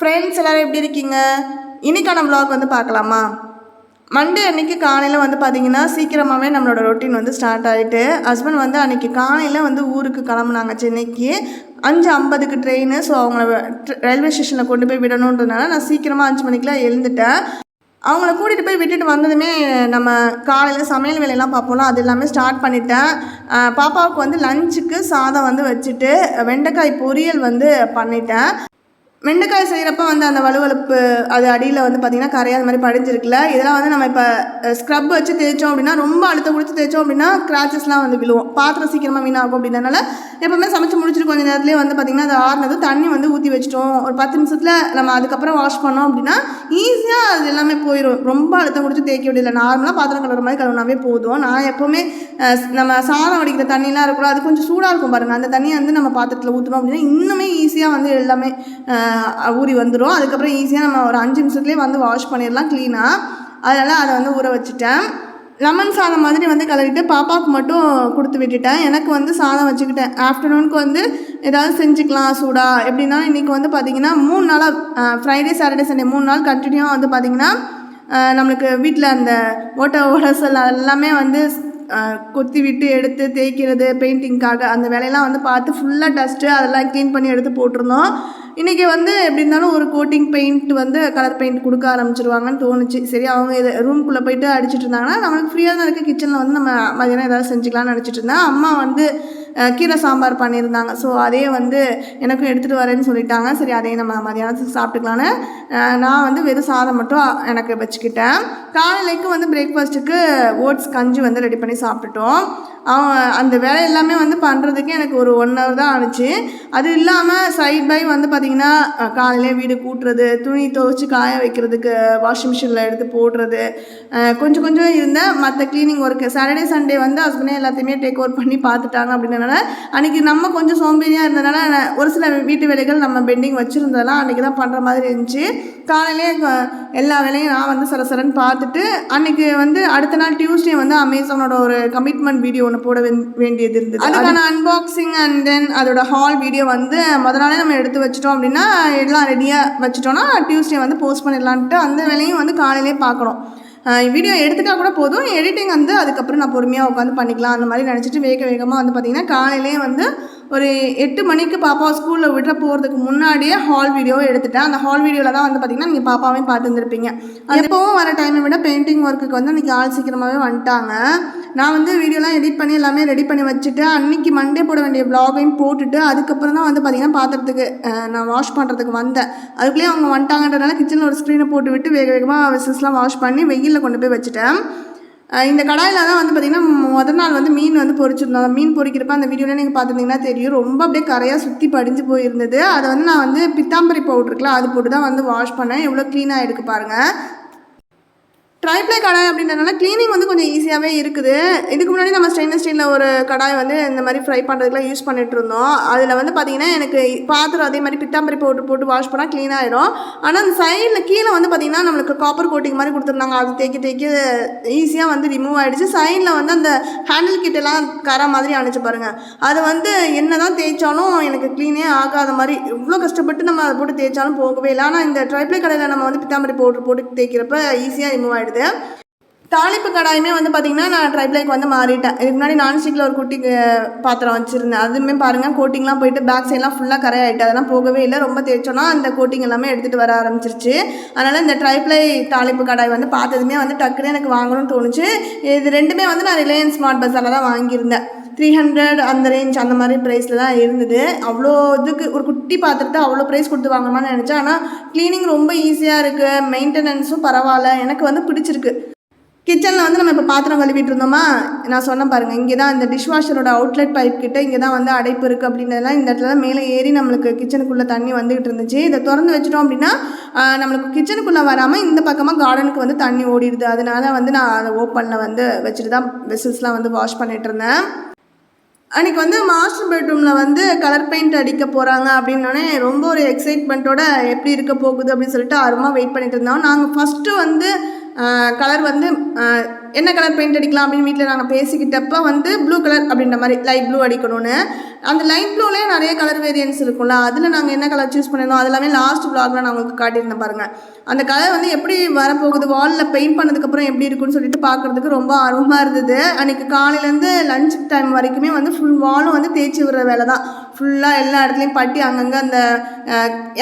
Friends எல்லோரும் எப்படி இருக்கீங்க? இன்னைக்கான vlog வந்து பார்க்கலாமா? மண்டே அன்னைக்கு காலையில் வந்து பார்த்தீங்கன்னா சீக்கிரமாகவே நம்மளோட ரொட்டீன் வந்து ஸ்டார்ட் ஆகிட்டு ஹஸ்பண்ட் வந்து அன்றைக்கி காலையில் வந்து ஊருக்கு கிளம்புனாங்க சென்னைக்கு. அஞ்சு ஐம்பதுக்கு ட்ரெயின் ஸோ அவங்கள ரயில்வே ஸ்டேஷனில் கொண்டு போய் விடணுன்றதுனால நான் சீக்கிரமாக அஞ்சு மணிக்கெலாம் எழுந்துட்டேன். அவங்கள கூட்டிகிட்டு போய் விட்டுட்டு வந்ததுமே நம்ம காலையில் சமையல் வேலையெல்லாம் பார்ப்போம்ல அது எல்லாமே ஸ்டார்ட் பண்ணிட்டேன். பாப்பாவுக்கு வந்து லஞ்சுக்கு சாதம் வந்து வச்சுட்டு வெண்டைக்காய் பொரியல் வந்து பண்ணிட்டேன். வெண்டைக்காய் செய்கிறப்ப வந்து அந்த வலுவலுப்பு அது அடியில் வந்து பார்த்திங்கன்னா கரையாத மாதிரி படிஞ்சிருக்குல்ல? இதெல்லாம் வந்து நம்ம இப்போ ஸ்க்ரப் வச்சு தேய்ச்சோம் அப்படின்னா ரொம்ப அழுத்த கொடுத்து தேய்ச்சோம் அப்படின்னா கிராச்சஸ்லாம் வந்து விழுவோம். பாத்திரம் சீக்கிரமாக வீணாகும் அப்படின்றனால எப்போவுமே சமைச்சு முடிச்சுட்டு கொஞ்சம் நேரத்துலேயே வந்து பார்த்திங்கன்னா அது ஆறுனது தண்ணி வந்து ஊற்றி வச்சிட்டோம். ஒரு பத்து நிமிஷத்தில் நம்ம அதுக்கப்புறம் வாஷ் பண்ணோம் அப்படின்னா ஈஸியாக அது எல்லாமே போயிடும் ரொம்ப அழுத்தம் கொடுத்து தேய்க்க வேண்டியதில்லை. நார்மலாக பாத்திரம் கழுவுற மாதிரி கழுவுனாவே போதும். நான் எப்போவுமே நம்ம சாதம் வடிக்கிற தண்ணிலாம் இருக்கிறோம் அது கொஞ்சம் சூடாக இருக்கும் பாருங்கள் அந்த தண்ணியை வந்து நம்ம பாத்திரத்தில் ஊற்றணும் அப்படின்னா இன்னுமே ஈஸியாக வந்து எல்லாமே ஊறி வந்துடும் அதுக்கப்புறம் ஈஸியாக நம்ம ஒரு அஞ்சு நிமிஷத்துலேயே வந்து வாஷ் பண்ணிடலாம் க்ளீனாக அதனால் அதை வந்து ஊற வச்சுட்டேன். லெமன் சாதம் மாதிரி வந்து கலரிட்டு பாப்பாவுக்கு மட்டும் கொடுத்து விட்டுட்டேன். எனக்கு வந்து சாதம் வச்சுக்கிட்டேன். ஆஃப்டர்நூனுக்கு வந்து ஏதாவது செஞ்சுக்கலாம் சூடாக எப்படின்னா இன்றைக்கி வந்து பார்த்திங்கன்னா மூணு நாளாக ஃப்ரைடே சாட்டர்டே சண்டே மூணு நாள் கண்டினியூவாக வந்து பார்த்திங்கன்னா நம்மளுக்கு வீட்டில் அந்த ஓட்ட ஓடசல் எல்லாமே வந்து கொத்தி விட்டு எடுத்து தேய்க்கிறது பெயிண்டிங்க்காக அந்த வேலையெல்லாம் வந்து பார்த்து ஃபுல்லாக டஸ்ட்டு அதெல்லாம் க்ளீன் பண்ணி எடுத்து போட்டிருந்தோம். இன்றைக்கி வந்து எப்படி இருந்தாலும் ஒரு கோட்டிங் பெயிண்ட் வந்து கலர் பெயிண்ட் கொடுக்க ஆரம்பிச்சிருவாங்கன்னு தோணுச்சு. சரி அவங்க இது ரூம்குள்ளே போயிட்டு அடிச்சிட்டு இருந்தாங்கன்னா நம்மளுக்கு ஃப்ரீயாக தான் இருக்குது கிச்சனில் வந்து நம்ம மதியானம் ஏதாவது செஞ்சுக்கலாம்னு நினச்சிட்டு இருந்தேன் அம்மா வந்து கீரை சாம்பார் பண்ணியிருந்தாங்க. ஸோ அதே வந்து எனக்கும் எடுத்துகிட்டு வரேன்னு சொல்லிட்டாங்க. சரி அதையே நம்ம மதியானத்துக்கு சாப்பிட்டுக்கலான்னு நான் வந்து வெறும் சாதம் மட்டும் எனக்கு வச்சுக்கிட்டேன். காலையிலைக்கு வந்து பிரேக்ஃபாஸ்ட்டுக்கு ஓட்ஸ் கஞ்சி வந்து ரெடி பண்ணி சாப்பிட்டுட்டோம். அந்த வேலை எல்லாமே வந்து பண்ணுறதுக்கு எனக்கு ஒரு ஒன் ஹவர் தான் ஆனிச்சு. அது இல்லாமல் சைட் பை வந்து பார்த்திங்கன்னா காலையிலே வீடு கூட்டுறது துணி துவைச்சி காய வைக்கிறதுக்கு வாஷிங் மிஷினில் எடுத்து போடுறது கொஞ்சம் கொஞ்சம் இருந்தால் மற்ற க்ளீனிங் ஒர்க்கு சாட்டர்டே சண்டே வந்து ஹஸ்பண்டே எல்லாத்தையுமே டேக் ஓவர் பண்ணி பார்த்துட்டாங்க அப்படின்றனால அன்றைக்கி நம்ம கொஞ்சம் சோம்பேறியாக இருந்ததுனால நான் ஒரு சில வீட்டு வேலைகள் நம்ம பெண்டிங் வச்சுருந்ததெல்லாம் அன்றைக்கி தான் பண்ணுற மாதிரி இருந்துச்சு. காலையிலே க- எல்லா வேலையும் நான் வந்து சரசரன்னு பார்த்துட்டு அன்றைக்கி வந்து அடுத்த நாள் டியூஸ்டே வந்து அமேசானோட ஒரு கமிட்மெண்ட் வீடியோ ஒன்று போட வேண்- வேண்டியது இருந்தது. அதுக்கான அன்பாக்சிங் அண்ட் தென் அதோட ஹால் வீடியோ வந்து முத நாளே நம்ம எடுத்து வச்சிட்டோம் அப்படின்னா எல்லாம் ரெடியாக வச்சிட்டோம்னா டியூஸ்டே வந்து போஸ்ட் பண்ணிடலான்ட்டு அந்த வேலையும் வந்து காலையிலே பார்க்கணும் வீடியோ எடுத்துட்டா கூட போதும். எடிட்டிங் வந்து அதுக்கப்புறம் நான் பொறுமையாக உட்காந்து பண்ணிக்கலாம். அந்த மாதிரி நினச்சிட்டு வேக வேகமாக வந்து பார்த்திங்கன்னா காலையிலே வந்து ஒரு எட்டு மணிக்கு பாப்பா ஸ்கூலில் விட போகிறதுக்கு முன்னாடியே ஹால் வீடியோவை எடுத்துட்டேன். அந்த ஹால் வீடியோவில் தான் வந்து பார்த்திங்கன்னா நீங்கள் பாப்பாவையும் பார்த்துருந்துருப்பீங்க எப்போவும் வர டைமை விட பெயிண்டிங் ஒர்க்குக்கு வந்து அன்றைக்கி ஆள் சீக்கிரமாகவே வந்துட்டாங்க. நான் வந்து வீடியோலாம் எடிட் பண்ணி எல்லாமே ரெடி பண்ணி வச்சுட்டு அன்னைக்கு மண்டே போட வேண்டிய வ்ளாகையும் போட்டுட்டு அதுக்கப்புறம் தான் வந்து பார்த்திங்கன்னா பாத்திரத்துக்கு அஹ், நான் வாஷ் பண்ணுறதுக்கு வந்தேன். அதுக்குள்ளேயே அவங்க வந்துட்டாங்கன்றனால கிச்சனில் ஒரு ஸ்க்ரீனை போட்டு விட்டு வேக வேகமாக விசஸ்லாம் வாஷ் பண்ணி வெயிலில் கொண்டு போய் வச்சுட்டேன். இந்த கடாயில் தான் வந்து பார்த்திங்கன்னா முதல் நாள் வந்து மீன் வந்து பொறிச்சிருந்தோம். மீன் பொறிக்கிறப்ப அந்த வீடியோவில் நீங்கள் பார்த்துருந்தீங்கன்னா தெரியும். ரொம்ப அப்படியே கரையாக சுற்றி படிஞ்சு போயிருந்தது. அதை வந்து நான் வந்து பித்தாம்பரி பவுடர் அது போட்டு தான் வந்து வாஷ் பண்ணேன். எவ்வளோ க்ளீனாக இருக்கு பாருங்கள் ட்ரைப்ளை கடாய் அப்படின்றதுனால க்ளீனிங் வந்து கொஞ்சம் ஈஸியாகவே இருக்குது. இதுக்கு முன்னாடி நம்ம ஸ்டெயின்லெஸ் ஸ்டீலில் ஒரு கடாய் வந்து இந்த மாதிரி ஃப்ரை பண்ணுறதுக்குலாம் யூஸ் பண்ணிட்டு இருந்தோம். அதில் வந்து பார்த்திங்கன்னா எனக்கு பாத்திரம் அதே மாதிரி பித்தாம்பரி போட்டு போட்டு வாஷ் பண்ணால் க்ளீன் ஆகிடும் ஆனால் அந்த சைடில் கீழே வந்து பார்த்திங்கன்னா நம்மளுக்கு காப்பர் கோட்டிங் மாதிரி கொடுத்துருந்தாங்க. அது தேய்க்க தேக்கி ஈஸியாக வந்து ரிமூவ் ஆகிடுச்சு சைடில் வந்து அந்த ஹேண்டில் கிட்டெல்லாம் கர மாதிரி அணைச்சு பாருங்கள் அது வந்து என்ன தான் தேய்ச்சாலும் எனக்கு க்ளீனே ஆகாத மாதிரி இவ்வளோ கஷ்டப்பட்டு நம்ம அதை போட்டு தேய்ச்சாலும் போகவே இல்லை. ஆனால் இந்த ட்ரைப்ளை கடையில் நம்ம வந்து பித்தாம்பரி போட்டு போட்டு தேய்க்கிறப்ப ஈஸியாக ரிமூவ் ஆகிடுது தாளிப்பு கடாயுமே வந்து பார்த்திங்கன்னா நான் ட்ரைப்ளைக்கு வந்து மாறிட்டேன். இதுக்கு முன்னாடி நான்ஸ்டிக்கில் ஒரு குட்டி பாத்திரம் வச்சுருந்தேன். அதுவுமே பாருங்கள் கோட்டிங்லாம் போயிட்டு பேக் சைட்லாம் ஃபுல்லாக கரையாயிட்டு அதெல்லாம் போகவே இல்லை. ரொம்ப தேய்ச்சோன்னா அந்த கோட்டிங் எல்லாமே எடுத்துகிட்டு வர ஆரம்பிச்சிருச்சு. அதனால் இந்த ட்ரைப்ளை தாளிப்பு கடாய் வந்து பார்த்ததுமே வந்து டக்குன்னு எனக்கு வாங்கணும்னு தோணுச்சு. இது ரெண்டுமே வந்து நான் ரிலையன்ஸ் ஸ்மார்ட் பஸ்ஸால் தான் வாங்கியிருந்தேன். த்ரீ ஹண்ட்ரட் அந்த ரேஞ்ச் அந்த மாதிரி ப்ரைஸில் தான் இருந்தது. அவ்வளோ இதுக்கு ஒரு குட்டி பாத்திரத்தை அவ்வளோ ப்ரைஸ் கொடுத்து வாங்கணுமான்னு நினச்சேன். ஆனால் க்ளீனிங் ரொம்ப ஈஸியாக இருக்குது மெயின்டெனன்ஸும் பரவாயில்ல. எனக்கு வந்து பிடிச்சிருக்கு. கிச்சனில் வந்து நம்ம இப்போ பாத்திரம் கழுவிட்டு இருந்தோமா? நான் சொன்னேன் பாருங்கள் இங்கே தான் இந்த டிஷ்வாஷரோட அவுட்லெட் பைப் கிட்ட இங்கே தான் வந்து அடைப்பு இருக்குது அப்படின்றதெல்லாம் இந்த இடத்துல தான் மேலே ஏறி நம்மளுக்கு கிச்சனுக்குள்ளே தண்ணி வந்துகிட்டு இருந்துச்சு. இதை திறந்து வச்சிட்டோம் அப்படின்னா நம்மளுக்கு கிச்சனுக்குள்ளே வராமல் இந்த பக்கமாக கார்டனுக்கு வந்து தண்ணி ஓடிடுது. அதனால வந்து நான் அதை ஓப்பனில் வந்து வச்சுட்டு தான் வெசல்ஸ்லாம் வந்து வாஷ் பண்ணிட்டு இருந்தேன். அன்றைக்கி வந்து மாஸ்டர் பெட்ரூமில் வந்து கலர் பெயிண்ட் அடிக்க போகிறாங்க அப்படின்னோடனே ரொம்ப ஒரு எக்ஸைட்மெண்ட்டோட எப்படி இருக்க போகுது அப்படின்னு சொல்லிட்டு ஆர்வமாக வெயிட் பண்ணிட்டு இருந்தோம். நாங்கள் ஃபஸ்ட்டு வந்து கலர் வந்து என்ன கலர் பெயிண்ட் அடிக்கலாம் அப்படின்னு வீட்டில் நாங்கள் பேசிக்கிட்டப்போ வந்து ப்ளூ கலர் அப்படின்ற மாதிரி லைட் ப்ளூ அடிக்கணும்னு. அந்த லைட் ப்ளூலேயே நிறைய கலர் வேரியன்ஸ் இருக்கும்ல அதில் நாங்கள் என்ன கலர் சூஸ் பண்ணியிருந்தோம் அது எல்லாமே லாஸ்ட் ப்ளாகில் நான் உங்களுக்கு காட்டியிருந்தேன் பாருங்கள் அந்த கலர் வந்து எப்படி வரப்போகுது வாலில் பெயிண்ட் பண்ணதுக்கப்புறம் எப்படி இருக்குன்னு சொல்லிட்டு பார்க்குறதுக்கு ரொம்ப ஆர்வமாக இருந்தது. அன்றைக்கி காலையிலேருந்து லஞ்ச் டைம் வரைக்குமே வந்து ஃபுல் வாலும் வந்து தேய்ச்சி விடுற வேலை தான். ஃபுல்லாக எல்லா இடத்துலையும் பட்டி அங்கங்கே அந்த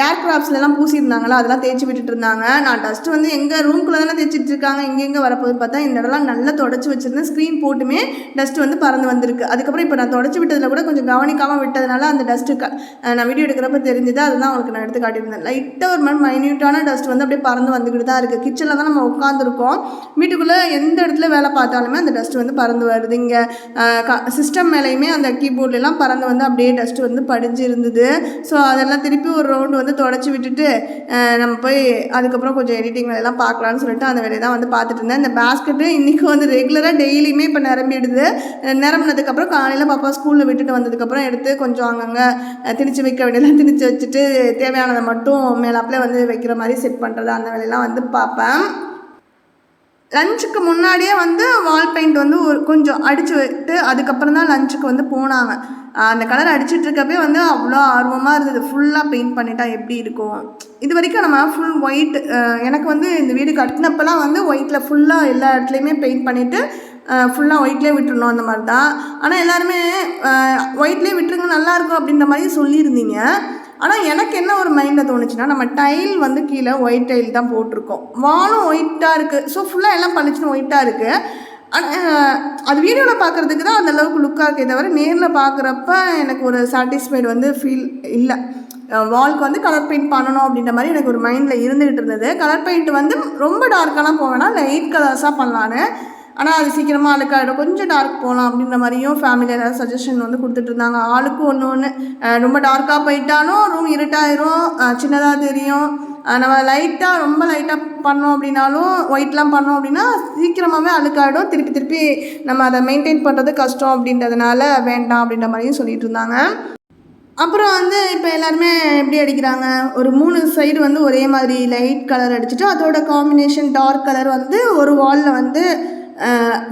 ஏர் கிராஃப்ட்ஸ்லாம் பூசியிருந்தாங்களா அதெல்லாம் தேய்ச்சி விட்டுட்டு இருந்தாங்க. நான் டஸ்ட்டு வந்து எங்கள் ரூம்குள்ளே தானே தேய்ச்சிட்டு இருக்காங்க எங்கெங்கே வரப்போகுது பார்த்தா இந்த இடம்லாம் நல்லா தொடச்சி வச்சிருந்தேன். ஸ்க்ரீன் போட்டுமே டஸ்ட் வந்து பறந்து வந்திருக்கு. அதுக்கப்புறம் இப்போ நான் தொடச்சி விட்டதில் கூட கொஞ்சம் கவனிக்காமல் விட்டதுனால அந்த டஸ்ட்டு க நான் வீடியோ எடுக்கிறப்ப தெரிஞ்சுது. அதுதான் உங்களுக்கு நான் எடுத்து காட்டியிருந்தேன். லைட்டாக ஒரு மாதிரி மைன்யூட்டான டஸ்ட் வந்து அப்படியே பறந்து வந்துக்கிட்டு தான் இருக்குது கிச்சனில் தான் நம்ம உட்காந்துருக்கோம் வீட்டுக்குள்ளே எந்த இடத்துல வேலை பார்த்தாலுமே அந்த டஸ்ட் வந்து பறந்து வருது. இங்கே சிஸ்டம் மேலேயுமே அந்த கீபோர்ட்லாம் பறந்து வந்து அப்படியே டஸ்ட் வந்து படிஞ்சு இருந்தது ஸோ அதெல்லாம் திருப்பி ஒரு ரவுண்டு வந்து தொடச்சி விட்டுட்டு நம்ம போய் அதுக்கப்புறம் கொஞ்சம் எடிட்டிங் வேலையெல்லாம் பார்க்கலான்னு சொல்லிட்டு அந்த வேலையை தான் வந்து பார்த்துட்டு இருந்தேன். இந்த பேஸ்கெட்டு இன்றைக்கி வந்து ரெகுலராக டெய்லியுமே இப்போ நிரம்பிடுது. நிரம்பினதுக்கப்புறம் காலையில் பாப்பா ஸ்கூலில் விட்டுட்டு வந்ததுக்கப்புறம் எடுத்து கொஞ்சம் அங்கங்கே திணிச்சு வைக்க வேண்டியதெல்லாம் திணிச்சு வச்சுட்டு தேவையானதை மட்டும் மேலாப்பில் வந்து வைக்கிற மாதிரி செட் பண்ணுறது அந்த வேலையெல்லாம் வந்து பார்ப்பேன் லஞ்சுக்கு முன்னாடியே வந்து வால் பெயிண்ட் வந்து ஒரு கொஞ்சம் அடித்து விட்டு அதுக்கப்புறம் தான் லஞ்சுக்கு வந்து போனாங்க. அந்த கலர் அடிச்சிட்டு இருக்கப்பே வந்து அவ்வளோ ஆர்வமாக இருந்தது. ஃபுல்லாக பெயிண்ட் பண்ணிட்டா எப்படி இருக்கும்? இது வரைக்கும் நம்ம ஃபுல் ஒயிட் எனக்கு வந்து இந்த வீடு கட்டினப்பெல்லாம் வந்து ஒயிட்டில் ஃபுல்லாக எல்லா இடத்துலையுமே பெயிண்ட் பண்ணிவிட்டு ஃபுல்லாக ஒயிட்லேயே விட்டுருணும் அந்த மாதிரி தான். ஆனால் எல்லாருமே ஒயிட்லேயே விட்டுருங்க நல்லாயிருக்கும் அப்படின்ற மாதிரி சொல்லியிருந்தீங்க. ஆனால் எனக்கு என்ன ஒரு மைண்டில் தோணுச்சுன்னா நம்ம டைல் வந்து கீழே ஒயிட் டைல் தான் போட்டிருக்கோம். வாலும் ஒயிட்டாக இருக்குது ஸோ ஃபுல்லாக எல்லாம் பளிச்சுன்னு ஒயிட்டாக இருக்குது ஆனால் அது வீடியோவில் பார்க்குறதுக்கு தான் அந்த அளவுக்கு லுக்காக இருக்கே தவிர நேரில் பார்க்குறப்ப எனக்கு ஒரு சாட்டிஸ்ஃபைடு வந்து ஃபீல் இல்லை. வால்க்கு வந்து கலர் பெயிண்ட் பண்ணணும் அப்படின்ற மாதிரி எனக்கு ஒரு மைண்டில் இருந்துகிட்டு இருந்தது. கலர் பெயிண்ட் வந்து ரொம்ப டார்க்கெல்லாம் போவேன்னா லைட் கலர்ஸாக பண்ணலான்னு. ஆனால் அது சீக்கிரமாக அழுக்காயிடும் கொஞ்சம் டார்க் போகலாம் அப்படின்ற மாதிரியும் ஃபேமிலி ஏதாவது சஜஷன் வந்து கொடுத்துட்டு இருந்தாங்க. ஆளுக்கு ஒன்று ஒன்று ரொம்ப டார்க்காக போயிட்டாலும் ரூம் இருட்டாயிரும். சின்னதாக தெரியும். நம்ம லைட்டாக ரொம்ப லைட்டாக பண்ணோம் அப்படின்னாலும் ஒயிட்லாம் பண்ணோம் அப்படின்னா சீக்கிரமாகவே அழுக்காயிடும் திருப்பி திருப்பி நம்ம அதை மெயின்டைன் பண்ணுறது கஷ்டம் அப்படின்றதுனால வேண்டாம் அப்படின்ற மாதிரியும் சொல்லிட்டு இருந்தாங்க. அப்புறம் வந்து இப்போ எல்லாருமே எப்படி அடிக்கிறாங்க? ஒரு மூணு சைடு வந்து ஒரே மாதிரி லைட் கலர் அடிச்சுட்டு அதோட காம்பினேஷன் டார்க் கலர் வந்து ஒரு வாலில் வந்து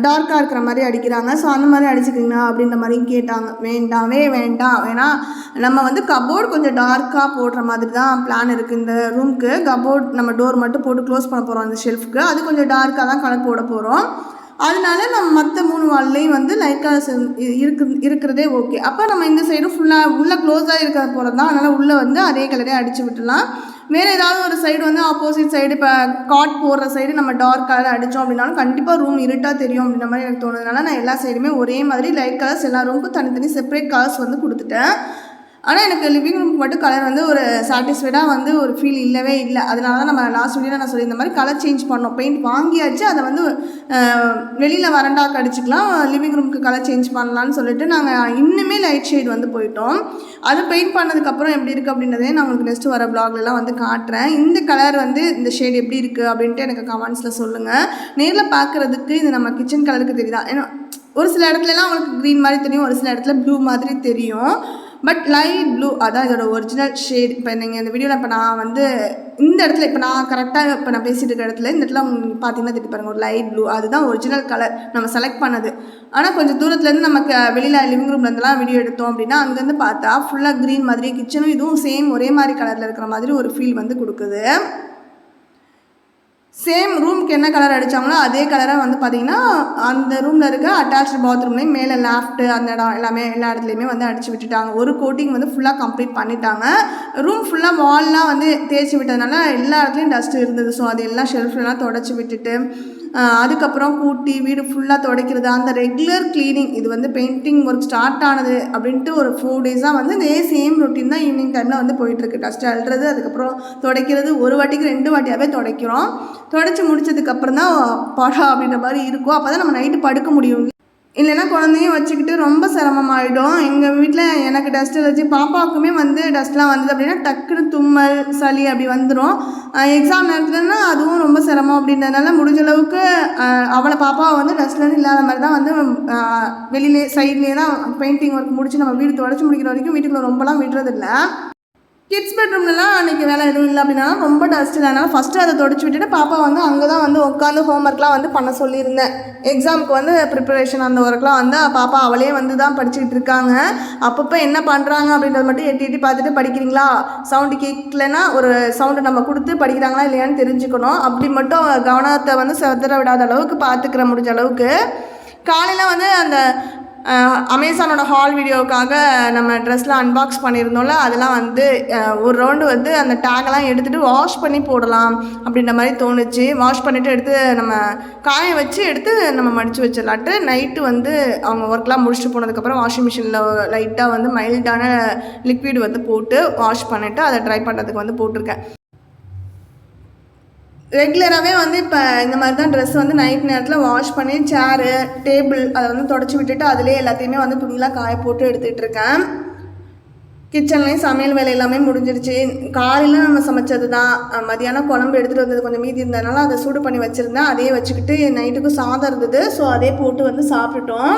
டார்க்காக இருக்கிற மாதிரி அடிக்கிறாங்க. ஸோ அந்த மாதிரி அடிச்சுக்கிங்களா? அப்படின்ற மாதிரியும் கேட்டாங்க. வேண்டாமே வேண்டாம். ஏன்னா நம்ம வந்து கபோர்டு கொஞ்சம் டார்க்காக போடுற மாதிரி தான் பிளான் இருக்குது இந்த ரூம்க்கு கபோர்ட் நம்ம டோர் மட்டும் போட்டு க்ளோஸ் பண்ண போகிறோம் அந்த ஷெல்ஃப்க்கு அது கொஞ்சம் டார்க்காக தான் கலர் போட போகிறோம் அதனால நம்ம மற்ற மூணு வால்லையும் வந்து லைட் கலர்ஸ் இருக்கு இருக்கிறதே ஓகே அப்போ நம்ம இந்த சைடும் ஃபுல்லாக உள்ளே க்ளோஸாக இருக்கிற போகிறது தான் அதனால் உள்ளே வந்து அதே கலரே அடித்து விட்டுலாம் வேறு ஏதாவது ஒரு சைடு வந்து ஆப்போசிட் சைடு இப்போ காட் போடுற சைடு நம்ம டார்க் கலர் அடித்தோம் அப்படின்னாலும் கண்டிப்பாக ரூம் இருட்டாக தெரியும் அப்படின்ற மாதிரி எனக்கு தோணுதுனால நான் எல்லா சைடுமே ஒரே மாதிரி லைட் கலர்ஸ் எல்லா ரூமுக்கும் தனித்தனி செப்பரேட் கலர்ஸ் வந்து கொடுத்துட்டேன். ஆனால் எனக்கு லிவிங் ரூமுக்கு மட்டும் கலர் வந்து ஒரு சாட்டிஸ்ஃபைடாக வந்து ஒரு ஃபீல் இல்லவே இல்லை. அதனால தான் நம்ம லாஸ்ட் வீடியோ நான் சொல்லியிருந்த மாதிரி கலர் சேஞ்ச் பண்ணோம். பெயிண்ட் வாங்கியாச்சு அதை வந்து வெளியில் வரண்டாக்கு அடிச்சுக்கலாம் லிவிங் ரூமுக்கு கலர் சேஞ்ச் பண்ணலான்னு சொல்லிட்டு நாங்கள் இன்னுமே லைட் ஷேட் வந்து போயிட்டோம். அது பெயிண்ட் பண்ணதுக்கப்புறம் எப்படி இருக்குது அப்படின்றதே நான் உங்களுக்கு நெக்ஸ்ட் வர vlogலலாம் வந்து காட்டுறேன். இந்த கலர் வந்து இந்த ஷேட் எப்படி இருக்குது அப்படின்ட்டு எனக்கு கமெண்ட்ஸில் சொல்லுங்கள் நேரில் பார்க்குறதுக்கு இது நம்ம கிச்சன் கலருக்கு தெரியுதா? ஏன்னா ஒரு சில இடத்துலலாம் உங்களுக்கு க்ரீன் மாதிரி தெரியும் ஒரு சில இடத்துல ப்ளூ மாதிரி தெரியும். பட் லைட் ப்ளூ அதான் இதோட ஒரிஜினல் ஷேட் இப்போ நீங்கள் இந்த வீடியோவில் இப்போ நான் வந்து இந்த இடத்துல இப்போ நான் கரெக்டாக இப்போ நான் பேசிகிட்டு இருக்க இடத்துல இந்த இடத்துல பார்த்தீங்கன்னா திட்டு பாருங்கள் ஒரு லைட் ப்ளூ அதுதான் ஒரிஜினல் கலர் நம்ம செலக்ட் பண்ணது. ஆனால் கொஞ்சம் தூரத்துலேருந்து நமக்கு வெளியில் லிவிங் ரூம்லேருந்துலாம் வீடியோ எடுத்தோம் அப்படின்னா அங்கேருந்து பார்த்தா ஃபுல்லாக க்ரீன் மாதிரி கிச்சனும் இதுவும் சேம் ஒரே மாதிரி கலரில் இருக்கிற மாதிரி ஒரு ஃபீல் வந்து கொடுக்குது. சேம் ரூம்க்கு என்ன கலர் அடித்தாங்களோ அதே கலராக வந்து பார்த்தீங்கன்னா அந்த ரூமில் இருக்க அட்டாச்சு பாத்ரூம்லேயும் மேலே லேஃப்ட்டு அந்த இடம் எல்லாமே எல்லா இடத்துலையுமே வந்து அடித்து விட்டுட்டாங்க. ஒரு கோட்டிங் வந்து ஃபுல்லாக கம்ப்ளீட் பண்ணிட்டாங்க. ரூம் ஃபுல்லாக வால்லாம் வந்து தேய்ச்சி விட்டதுனால எல்லா இடத்துலையும் டஸ்ட் இருந்தது. ஸோ அது எல்லாம் ஷெல்ஃப்லாம் தொடச்சி விட்டுட்டு அதுக்கப்புறம் கூட்டி வீடு ஃபுல்லாக துடைக்கிறது அந்த ரெகுலர் க்ளீனிங் இது வந்து பெயிண்டிங் ஒர்க் ஸ்டார்ட் ஆனது அப்படின்ட்டு ஒரு ஃபோர் டேஸாக வந்து இதே சேம் ரொட்டீன் தான் ஈவினிங் டைமில் வந்து போயிட்டுருக்கு. டஸ்ட் அழுறது அதுக்கப்புறம் துடைக்கிறது ஒரு வாட்டிக்கு ரெண்டு வாட்டியாகவே துடைக்கிறோம். துடைச்சி முடிச்சதுக்கப்புறம் தான் படா அப்படின்ற மாதிரி இருக்கும். அப்போ தான் நம்ம நைட்டு படுக்க முடியும். இல்லைன்னா குழந்தையும் வச்சுக்கிட்டு ரொம்ப சிரமமாயிடும் எங்கள் வீட்டில் எனக்கு டஸ்ட் அலர்ஜி பாப்பாவுக்குமே வந்து டஸ்ட்லாம் வந்தது அப்படின்னா டக்குன்னு தும்மல் சளி அப்படி வந்துடும் எக்ஸாம் நேரத்துலன்னா அதுவும் ரொம்ப சிரமம் அப்படின்றதுனால முடிஞ்ச அளவுக்கு அவளை பாப்பாவை வந்து டஸ்ட்லேருந்து இல்லாத மாதிரி தான் வந்து வெளியிலே சைட்லேயே தான் பெயிண்டிங் ஒர்க் முடிச்சு நம்ம வீடு தொடச்சி முடிக்கிற வரைக்கும் வீட்டுக்குள்ளே ரொம்பலாம் விடுறதில்ல. கிட்ஸ் பெட்ரூம்லலாம் அன்றைக்கி வேலை எதுவும் இல்லை அப்படின்னா ரொம்ப டஸ்ட்டு தானே. ஃபஸ்ட்டு அதை தொடச்சி விட்டுட்டு பாப்பா வந்து அங்கே தான் வந்து உட்காந்து ஹோம்ஒர்க்லாம் வந்து பண்ண சொல்லியிருந்தேன். எக்ஸாமுக்கு வந்து ப்ரிப்பரேஷன் அந்த ஒர்க்லாம் வந்து பாப்பா அவளே வந்து தான் படிச்சுக்கிட்டு இருக்காங்க. அப்பப்போ என்ன பண்ணுறாங்க அப்படின்றத மட்டும் எட்டி எட்டி பார்த்துட்டு படிக்கிறீங்களா? சவுண்டு கேட்கலன்னா ஒரு சவுண்டு நம்ம கொடுத்து படிக்கிறாங்களா இல்லையான்னு தெரிஞ்சுக்கணும். அப்படி மட்டும் கவனத்தை வந்து செதற விடாத அளவுக்கு பார்த்துக்கிற முடிஞ்ச அளவுக்கு காலையில் வந்து அந்த அமேசானோட ஹால் வீடியோவுக்காக நம்ம ட்ரெஸ்லாம் அன்பாக்ஸ் பண்ணியிருந்தோம்ல அதெல்லாம் வந்து ஒரு ரவுண்டு வந்து அந்த டேக்லாம் எடுத்துகிட்டு வாஷ் பண்ணி போடலாம் அப்படின்ற மாதிரி தோணுச்சு. வாஷ் பண்ணிவிட்டு எடுத்து நம்ம காய வச்சு எடுத்து நம்ம மடித்து வச்சிடலாட்டு நைட்டு வந்து அவங்க ஒர்க்லாம் முடிச்சுட்டு போனதுக்கப்புறம் வாஷிங் மிஷினில் லைட்டாக வந்து மைல்டான லிக்விட் வந்து போட்டு வாஷ் பண்ணிவிட்டு அதை ட்ரை பண்ணுறதுக்கு வந்து போட்டிருக்கேன். ரெகுலராகவே வந்து இப்போ இந்த மாதிரி தான் ட்ரெஸ் வந்து நைட் நேரத்தில் வாஷ் பண்ணி சேரு டேபிள் அதை வந்து தொடச்சி விட்டுட்டு அதுலேயே எல்லாத்தையுமே வந்து துணிலாம் காய போட்டு எடுத்துகிட்டு இருக்கேன். கிச்சன்லேயும் சமையல் வேலை எல்லாமே முடிஞ்சிருச்சு. காலையில் நம்ம சமைச்சது தான் மதியானம் குழம்பு எடுத்துகிட்டு வந்தது கொஞ்சம் மீதி இருந்ததுனால அதை சூடு பண்ணி வச்சுருந்தேன். அதையே வச்சுக்கிட்டு நைட்டுக்கும் சாதம் இருந்தது. ஸோ அதே போட்டு வந்து சாப்பிட்டுட்டோம்.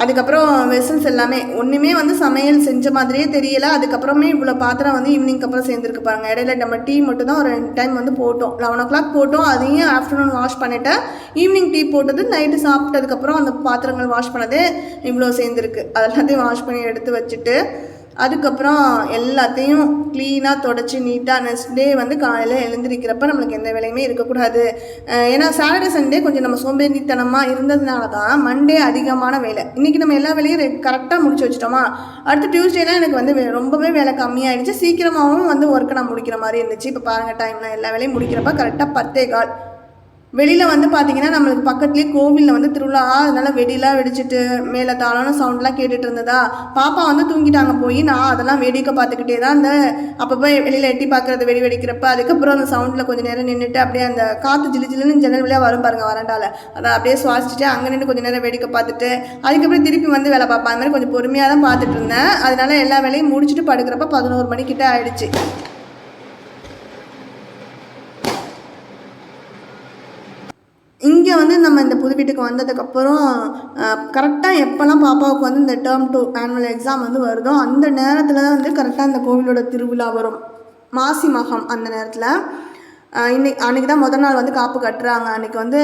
அதுக்கப்புறம் வெசல்ஸ் எல்லாமே ஒன்றுமே வந்து சமையல் செஞ்ச மாதிரியே தெரியல. அதுக்கப்புறமே இவ்வளோ பாத்திரம் வந்து ஈவினிங்க்கு அப்புறம் சேர்ந்துருக்கு பாருங்க. இடையில நம்ம டீ மட்டும் தான் ஒரு ரெண்டு டைம் வந்து போட்டோம். லெவன் ஓ கிளாக் போட்டோம். அதையும் ஆஃப்டர்நூன் வாஷ் பண்ணிட்டேன். ஈவினிங் டீ போட்டது நைட்டு சாப்பிட்டதுக்கப்புறம் அந்த பாத்திரங்கள் வாஷ் பண்ணது இவ்வளோ சேர்ந்துருக்கு. அதெல்லாத்தையும் வாஷ் பண்ணி எடுத்து வச்சுட்டு அதுக்கப்புறம் எல்லாத்தையும் க்ளீனாக தொடச்சி நீட்டாக நெக்ஸ்ட் டே வந்து காலையில் எழுந்திருக்கிறப்ப நம்மளுக்கு எந்த வேலையுமே இருக்கக்கூடாது. ஏன்னா சாட்டர்டே சண்டே கொஞ்சம் நம்ம சோம்பேறித்தனமாக இருந்ததுனால தான் மண்டே அதிகமான வேலை. இன்றைக்கி நம்ம எல்லா வேலையும் கரெக்டாக முடிச்சு வச்சிட்டோமா? அடுத்து டியூஸ்டேலாம் எனக்கு வந்து வே- ரொம்பவே வேலை கம்மியாயிடுச்சு. சீக்கிரமாகவும் வந்து ஒர்க்கை நான் முடிக்கிற மாதிரி இருந்துச்சு. இப்போ பாருங்கள் டைம்லாம் எல்லா வேலையும் முடிக்கிறப்ப கரெக்டாக பத்தே கால். வெளியில் வந்து பார்த்தீங்கன்னா நம்மளுக்கு பக்கத்துலேயே கோவிலில் வந்து திருவிழா அதனால வெடிலாம் வெடிச்சிட்டு மேலே தாளான சவுண்ட்லாம் கேட்டுட்டு இருந்ததா? பாப்பா வந்து தூங்கிட்டாங்க. போய் நான் அதெல்லாம் வேடிக்கை பார்த்துக்கிட்டே தான் அந்த அப்பப்போ வெளியில் எட்டி பார்க்குறது வெடி வெடிக்கிறப்ப அதுக்கப்புறம் அந்த சவுண்டில் கொஞ்சம் நேரம் நின்றுட்டு அப்படியே அந்த காற்று ஜிலி ஜிலுன்னு ஜன்னல் வழியாக வரும் பாருங்க வராண்டால அதை அப்படியே சுவாசிச்சுட்டு அங்கே நின்று கொஞ்சம் நேரம் வேடிக்கை பார்த்துட்டு அதுக்கப்புறம் திருப்பி வந்து வேலை பார்ப்பேன். அந்த மாதிரி கொஞ்சம் பொறுமையாக தான் பார்த்துட்டு இருந்தேன். அதனால் எல்லா வேலையும் முடிச்சுட்டு படுக்கிறப்ப பதினோரு மணிக்கிட்ட ஆயிடுச்சு. இங்கே வந்து நம்ம இந்த புது வீட்டுக்கு வந்ததுக்கப்புறம் கரெக்டாக எப்போல்லாம் பாப்பாவுக்கு வந்து இந்த டேர்ம் டூ ஆனுவல் எக்ஸாம் வந்து வருதோ அந்த நேரத்தில் தான் வந்து கரெக்டாக இந்த கோவிலோட திருவிழா வரும். மாசி மகம் அந்த நேரத்தில். இன்னைக்கு அன்றைக்கி தான் முதல் நாள் வந்து காப்பு கட்டுறாங்க. அன்றைக்கி வந்து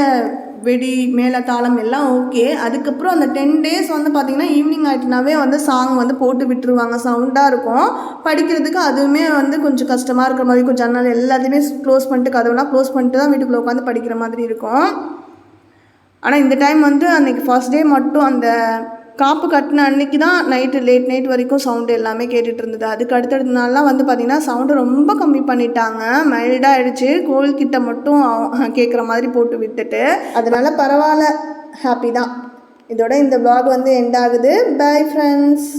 வெடி மேளதாளம் எல்லாம் ஓகே அதுக்கப்புறம் அந்த டென் டேஸ் வந்து பார்த்திங்கன்னா ஈவினிங் ஆகிட்டுனாவே வந்து சாங் வந்து போட்டு விட்டுருவாங்க. சவுண்டாக இருக்கும். படிக்கிறதுக்கு அதுவுமே வந்து கொஞ்சம் கஷ்டமாக இருக்கிற மாதிரி கொஞ்சம் ஜன்னல் எல்லாத்தையுமே க்ளோஸ் பண்ணிட்டு கதவுலாம் க்ளோஸ் பண்ணிட்டு தான் வீட்டுக்குள்ளே உட்காந்து படிக்கிற மாதிரி இருக்கும். ஆனால் இந்த டைம் வந்து அன்றைக்கி ஃபர்ஸ்ட் டே மட்டும் அந்த காப்பு கட்டின அன்னைக்கு தான் நைட்டு லேட் நைட் வரைக்கும் சவுண்டு எல்லாமே கேட்டுகிட்டு இருந்தது. அதுக்கு அடுத்தடுத்த நாள்லாம் வந்து பார்த்திங்கன்னா சவுண்டு ரொம்ப கம்மி பண்ணிட்டாங்க. மைல்டாக ஆயிடுச்சு. கோவில்கிட்ட மட்டும் கேட்குற மாதிரி போட்டு விட்டுட்டு. அதனால பரவாயில்ல. ஹாப்பி தான். இதோட இந்த ப்ளாக் வந்து எண்ட் ஆகுது. Bye friends